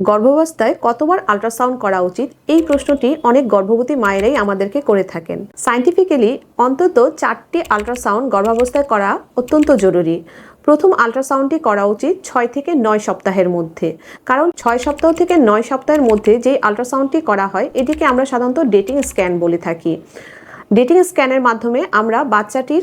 গর্ভাবস্থায় কতবার আল্ট্রাসাউন্ড করা উচিত? এই প্রশ্নটি অনেক গর্ভবতী মায়েরাই আমাদেরকে করে থাকেন। সাইন্টিফিক্যালি অন্তত চারটি আল্ট্রাসাউন্ড গর্ভাবস্থায় করা অত্যন্ত জরুরি। প্রথম আল্ট্রাসাউন্ডটি করা উচিত ছয় থেকে নয় সপ্তাহের মধ্যে। কারণ ছয় সপ্তাহ থেকে নয় সপ্তাহের মধ্যে যে আল্ট্রাসাউন্ডটি করা হয়, এটিকে আমরা সাধারণত ডেটিং স্ক্যান বলে থাকি। ডেটিং স্ক্যানের মাধ্যমে আমরা বাচ্চাটির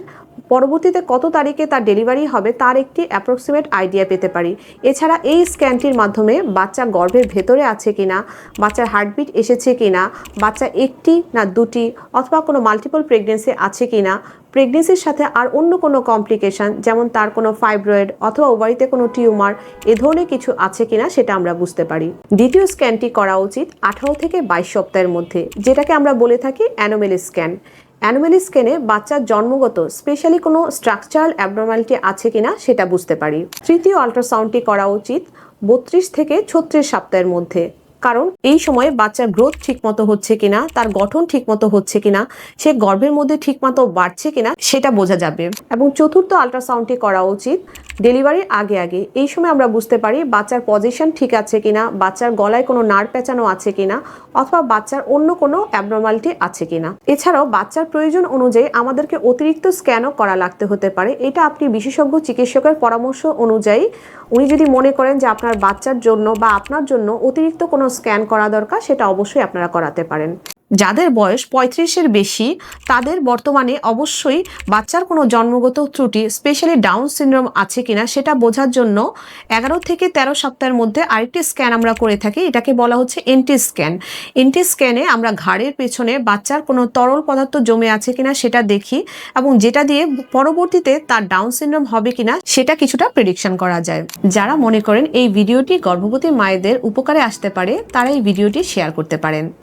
পরবর্তীতে কত তারিখে তার ডেলিভারি হবে তার একটি অ্যাপ্রক্সিমেট আইডিয়া পেতে পারি। এছাড়া এই স্ক্যানটির মাধ্যমে বাচ্চা গর্ভের ভেতরে আছে কি না বাচ্চার হার্টবিট এসেছে কিনা, বাচ্চা একটি না দুটি, অথবা কোনো মাল্টিপল প্রেগনেন্সি আছে কিনা প্রেগনেন্সির সাথে আর অন্য কোনো কমপ্লিকেশন যেমন তার কোনো ফাইব্রয়েড অথবা ওভারিতে কোনো টিউমার এ ধরনের কিছু আছে কিনা সেটা আমরা বুঝতে পারি। দ্বিতীয় স্ক্যানটি করা উচিত আঠারো থেকে বাইশ সপ্তাহের মধ্যে, যেটাকে আমরা বলে থাকি অ্যানোমেলি স্ক্যান অ্যানোমেলি স্ক্যানে বাচ্চার জন্মগত স্পেশালি কোনো স্ট্রাকচারাল অ্যাবনর্মালিটি আছে কিনা সেটা বুঝতে পারি। তৃতীয় আল্ট্রাসাউন্ডটি করা উচিত বত্রিশ থেকে ছত্রিশ সপ্তাহের মধ্যে। কারণ এই সময়ে বাচ্চার গ্রোথ ঠিকমতো হচ্ছে কিনা, তার গঠন ঠিকমতো হচ্ছে কিনা, সে গর্ভের মধ্যে ঠিকমতো বাড়ছে কিনা, সেটা বোঝা যাবে। এবং চতুর্থ আল্ট্রাসাউন্ডটি করা উচিত। ডেলিভারির আগে আগে। এই সময় আমরা বুঝতে পারি বাচ্চার পজিশন ঠিক আছে কিনা, বাচ্চার গলায় কোনো নাড় পেঁচানো আছে কিনা, অথবা বাচ্চার অন্য কোনো অ্যাবনর্মালিটি আছে কিনা। এছাড়াও বাচ্চার প্রয়োজন অনুযায়ী আমাদেরকে অতিরিক্ত স্ক্যানও করা লাগতে হতে পারে। এটা আপনি বিশেষজ্ঞ চিকিৎসকের পরামর্শ অনুযায়ী উনি যদি মনে করেন যে আপনার বাচ্চার জন্য বা আপনার জন্য অতিরিক্ত কোনো স্ক্যান করা দরকার, সেটা অবশ্যই আপনারা করাতে পারেন। যাদের বয়স পঁয়ত্রিশের বেশি, তাদের বর্তমানে অবশ্যই বাচ্চার কোনো জন্মগত ত্রুটি, স্পেশালি ডাউন সিনড্রোম আছে কিনা সেটা বোঝার জন্য এগারো থেকে তেরো সপ্তাহের মধ্যে আরেকটি স্ক্যান আমরা করে থাকি। এটাকে বলা হচ্ছে এনটি স্ক্যান। এনটি স্ক্যানে আমরা ঘাড়ের পেছনে বাচ্চার কোনো তরল পদার্থ জমে আছে কিনা সেটা দেখি এবং যেটা দিয়ে পরবর্তীতে তার ডাউন সিনড্রোম হবে কিনা সেটা কিছুটা প্রেডিকশন করা যায়। যারা মনে করেন এই ভিডিওটি গর্ভবতী মায়েদের উপকারে আসতে পারে, তারা এই ভিডিওটি শেয়ার করতে পারেন।